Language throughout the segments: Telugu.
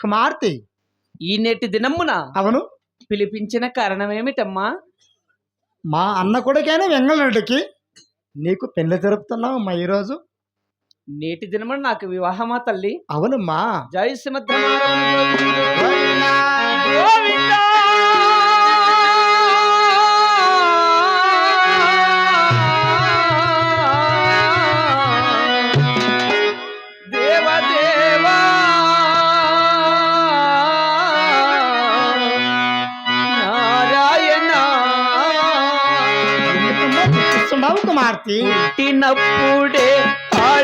కుమార్తె ఈ నేటి దినమున అవును పిలిపించిన కారణమేమిటమ్మా మా అన్న కొడుకైన వెంగళరెడ్డికి నీకు పెళ్ళి జరుపుతున్నావమ్మా ఈరోజు నేటి దినమున నాకు వివాహమా తల్లి అవునమ్మా జై సుమద్రమారమణ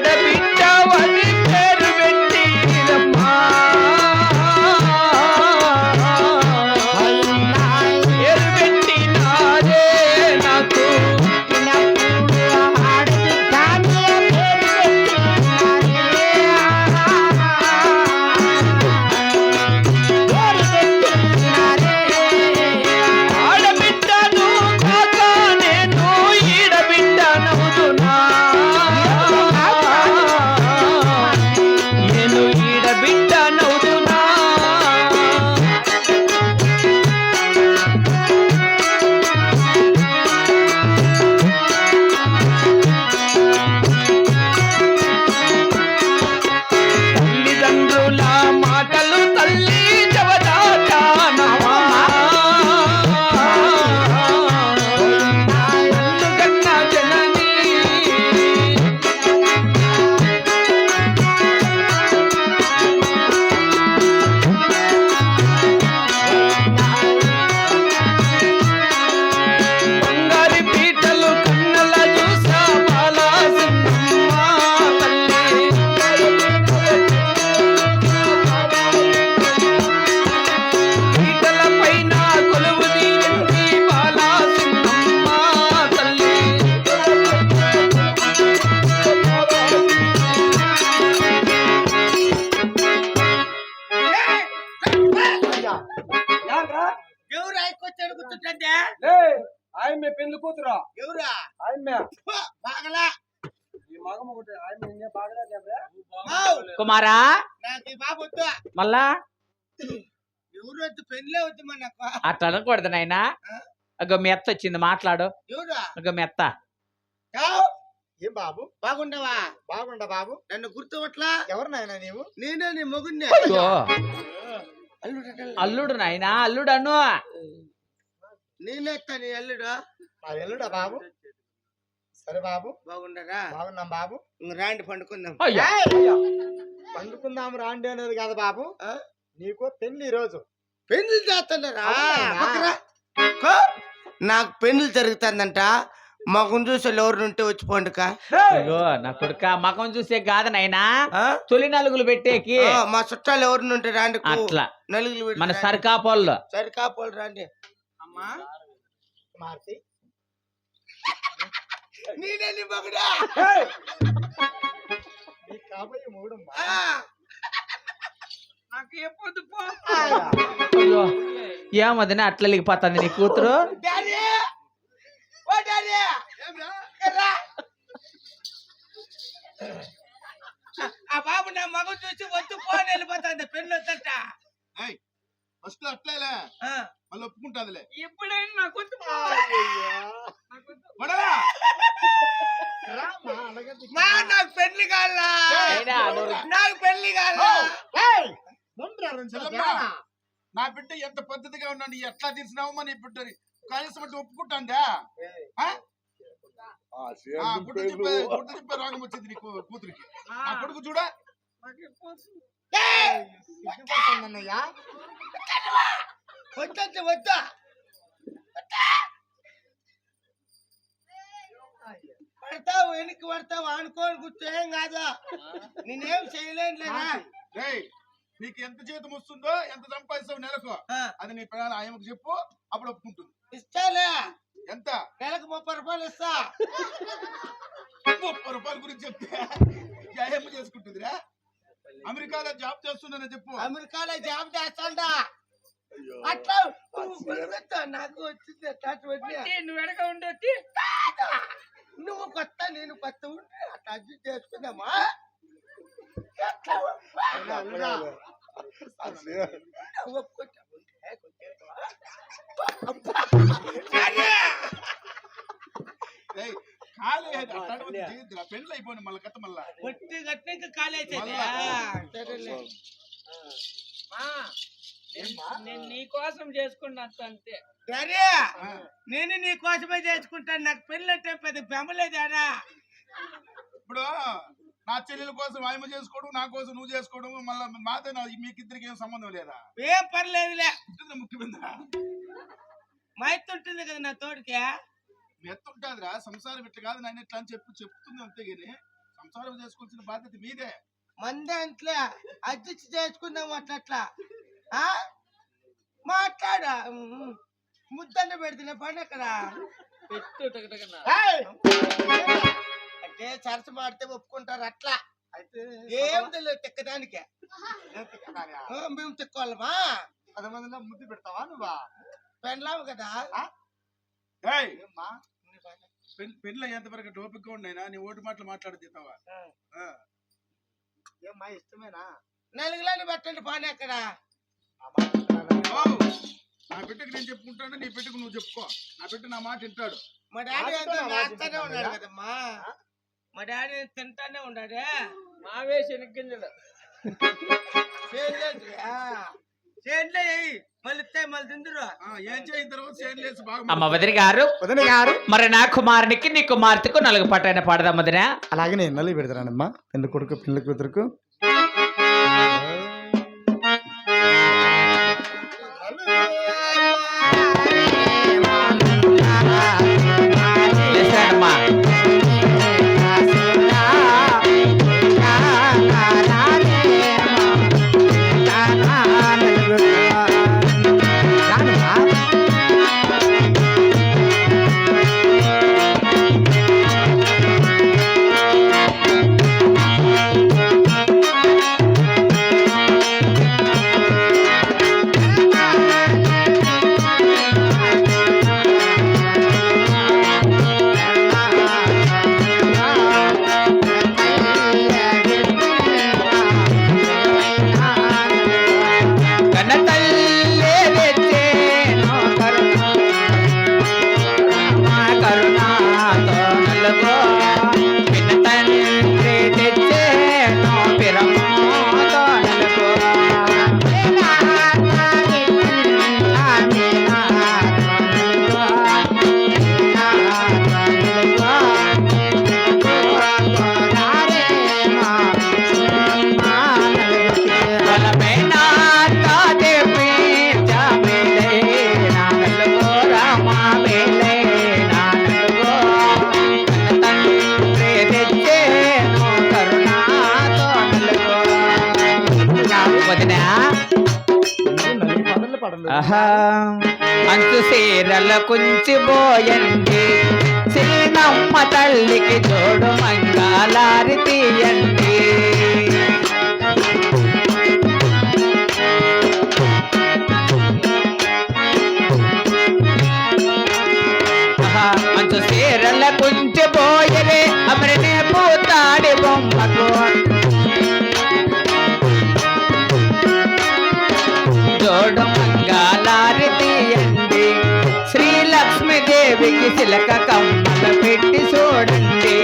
படபி కుమారా? మళ్ళా? ఎవరు వద్దు పెళ్ళే వద్దు మన నాకు. అట్లా అనకూడదు నాయనా. అగో మీ అత్త వచ్చింది మాట్లాడు. ఎవరా? అగో మీ అత్త చావ్, ఏం బాబు? బాగుండవా? బాగుండా బాబు. నన్ను గుర్తుపట్లా ఎవరు నాయనా నీవు? నేనే నీ మొగుడిని. అల్లుడు. అల్లుడు నాయనా అల్లుడు అను నేనే నీ అల్లుడు. మా ఎల్లుడా బాబు? సరే బాబు. బాగుండరా? బాగున్నాం బాబు. రాండి పండుకుందాం. పండుకుందాం రాండి అనేది కాదు బాబు. ఆ? నీకు పెళ్ళి ఈరోజు పెళ్ళి చేస్తున్నారా. నాకు పెళ్ళి జరుగుతుందంట. మగం చూసి ఎవరు ఉంటే వచ్చి పండుక. అయ్యో నా కొడుక మకం చూసే కాదు నాయనా. తొలి నలుగులు పెట్టేకి. మా చుట్టాలు ఎవరిని ఉంటే రాండి. అట్లా. నలుగులు పెట్టి మన. సరికాపోళ్ళు. సరికాపోలు రాండి. అమ్మా. నేనే నీ మగుడా? నీ కాబోయే. నాకు ఎప్పుడు పో. అయ్యో. ఏమదిన అట్లా లిగిపోతుంది నీ కూతురు? డాడీ! ఓ డాడీ! ఎర్రా. ఆ బాబు నా మగ చూసి వద్దు పో అని వెళ్ళిపోతుంది పెళ్ళి వద్దట ఫస్ట్ అట్లేలే మళ్ళీ ఒప్పుకుంటాదిలే ఎప్పుడైనా నాకు వద్దు పో. పడరా రామ్మా, అలాగే దిక్కు. మా నాకు పెళ్ళి కాలా అయినా నువ్వు- నాకు పెళ్ళి కాలా ఏయ్! ముందురా రెండు చెల్లమ్మ. జరా. నా బిడ్డ ఎంత పద్ధతిగా ఉన్నాడు ఎట్లా తీసినావమ్మా నీ బిడ్డని కనీసం అంటే ఒప్పుకుంటాందా ఆ? ఆ, గుడ్డ తిప్పే గుడ్డ తిప్పే రోగం వచ్చింది నీ కూ- కూతురికి నా కొడుకు చూడా ఏయ్! సిగ్గుపడుతుందన్నయ్యా. వద్దంటే వద్దా పడతావు వెనక్కి పడతావు అనుకోని కూర్చో ఏం కాదు నేనేం చేయలేను లేదా రేయ్ నీకు ఎంత జీతం వస్తుందో ఎంత సంపాదిస్తావు నెలకు అది నీ పిల్లల ఆయనకు చెప్పు అప్పుడు ఒప్పుకుంటుంది ఇస్తాలే ఎంత నెలకు ముప్పై రూపాయలు ఇస్తా ముప్పై రూపాయల గురించి చెప్తే చేసుకుంటుందిరా అమెరికాలో జాబ్ చేస్తున్నానని చెప్పు. అమెరికాలో జాబ్ చేస్తాడా? అట్లా నాకు వచ్చింది నువ్వు వెనక ఉండొచ్చి నువ్వు కొత్త నేను కొత్త ఉంటే అట్లా ఒప్పుకుంటా. పెండ్లు అయిపోయిన మళ్ళీ కథ మళ్ళా. కొట్టి కట్టిన ఇంకా కాలేసేది మళ్ళా. సరేలే. మా, నేను- నేను నీ కోసం అంతే. సరే. నేను నీ కోసమే చేసుకుంటాను. నాకు పెళ్ళి అంటే పెద్ద బెమ్మలేదారా ఇప్పుడు నా చెల్లెల కోసం ఆయమ చేసుకోవడం నా కోసం నువ్వు చేసుకోవడం మళ్ళీ మాతో మీకిద్దరికి ఏం సంబంధం లేదా? ఏం పర్లేదులే. ఉంటుంది ముఖ్యమందా మా ఎత్తు ఉంటుంది కదా నా తోడికి. మెత్తుంటాదిరా. సంసారం ఇట్లా కాదు నాయన ఇట్లా అని చెప్పు చెప్తుంది అంతే గాని సంసారం చేసుకోవాల్సిన బాధ్యత మీదే. మంది అంట్లే. అడ్జస్ట్ చేసుకుందాం అట్లా అట్లా ఆ? మాట్లాడా. ముద్దన్న పెడితే పని అక్కడ పెట్టు టకటకన. ఏయ్! అంటే సరస మాడితే ఒప్పుకుంటారు అట్లా. ఏం తెలియదు తిక్కదానికే. ఆ, మేము తిక్కోవాలమా? పది మందిలో ముద్దు పెడతావా నువ్వా? పెళ్ళాము కదా. పెళ్ళి అయ్యేంత వరకు టోపిక్ ఉండైనా నీ ఓటు మాటలు మాట్లాడుతావా ఏమ్మా ఇష్టమేనా? నలుగులని పెట్టండి పని అక్కడ ఆ మాట చెప్తున్నావా? నా బిడ్డకు నేను చెప్పుకుంటాను నీ బిడ్డకు నువ్వు చెప్పుకో. నా బిడ్డ నా మాట వింటాడు. మా డాడీ ఉన్నాడు? కదమ్మా. మా డాడీ తింటానే ఉన్నాడే. మావే శనగ్గింజలు చేనులే ఎయ్యి. అమ్మ వదిన గారు వదిన గారు. మరి నా కుమారునికి నీ కుమార్తెకు నలుగు పట్టైన పాడదాం వదిన. అలాగే నేను నల్లి పెడతానమ్మా. పెళ్ళి కొడుకు పెళ్ళి కూతురుకు అంచు సీరల కుంచిపోయండి చిన్నమ్మ తల్లికి జోడు మంగాలారి తీయండి. చిలక కమ్మల పెట్టి చూడండి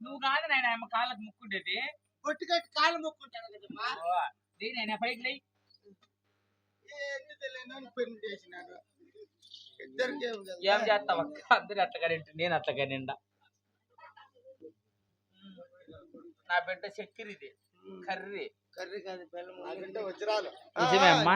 నువ్వు కాదు నాయన ఆమె కాళ్ళకు ముక్కుండేది కొట్టి కట్టి కాళ్ళు మొక్కుంటాను కదమ్మా నేనైనా పైకి పెళ్ళి చేసినాడు. ఏం చేస్తావు అక్క? అందరు అట్లా కనింటి నేను అట్లా కనిండా నా బిడ్డ చక్కెర ఇది కర్రీ. కర్రీ కాదు బెల్లం. వజ్రాలు. నిజమే అమ్మా.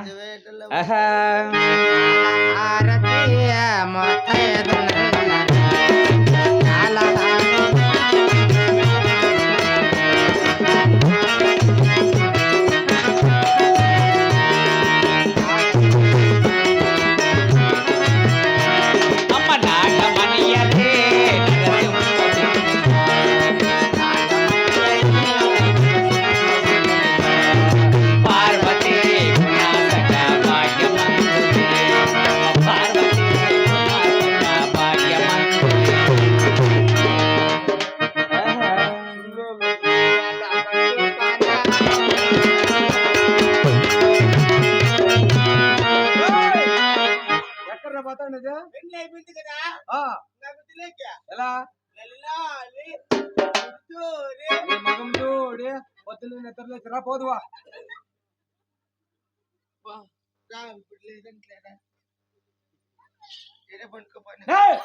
నిద్రలేసి రా పోదువా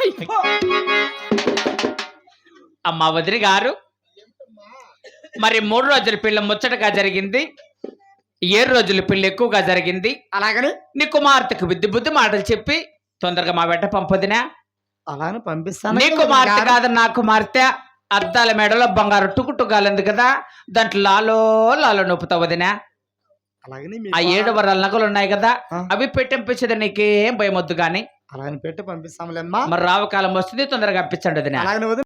ఇప్పుడు. అమ్మ వదిలి గారు. మరి మూడు రోజుల పెళ్ళి ముచ్చటగా జరిగింది. ఏడు రోజుల పెళ్ళి ఎక్కువగా జరిగింది. అలాగని? నీ కుమార్తెకు బుద్ధి బుద్ధి మాటలు చెప్పి తొందరగా మా వెంట పంపొదినా. అలాగని పంపిస్తాను. నీ కుమార్తె కాదు నా కుమార్తె. అద్దాల మెడలో బంగారు టుకుటుగాలింది కదా దాంట్లో లాలో లాలో నొప్పుతా వదినా. ఆ ఏడు వరాల నగలు ఉన్నాయి కదా. అవి పెట్టింపించేది నీకేం భయం వద్దు గాని. అలాగని పెట్టి పంపిస్తాములేమ్మా మరి రావు కాలం వస్తుంది తొందరగా అప్పించండి వదినా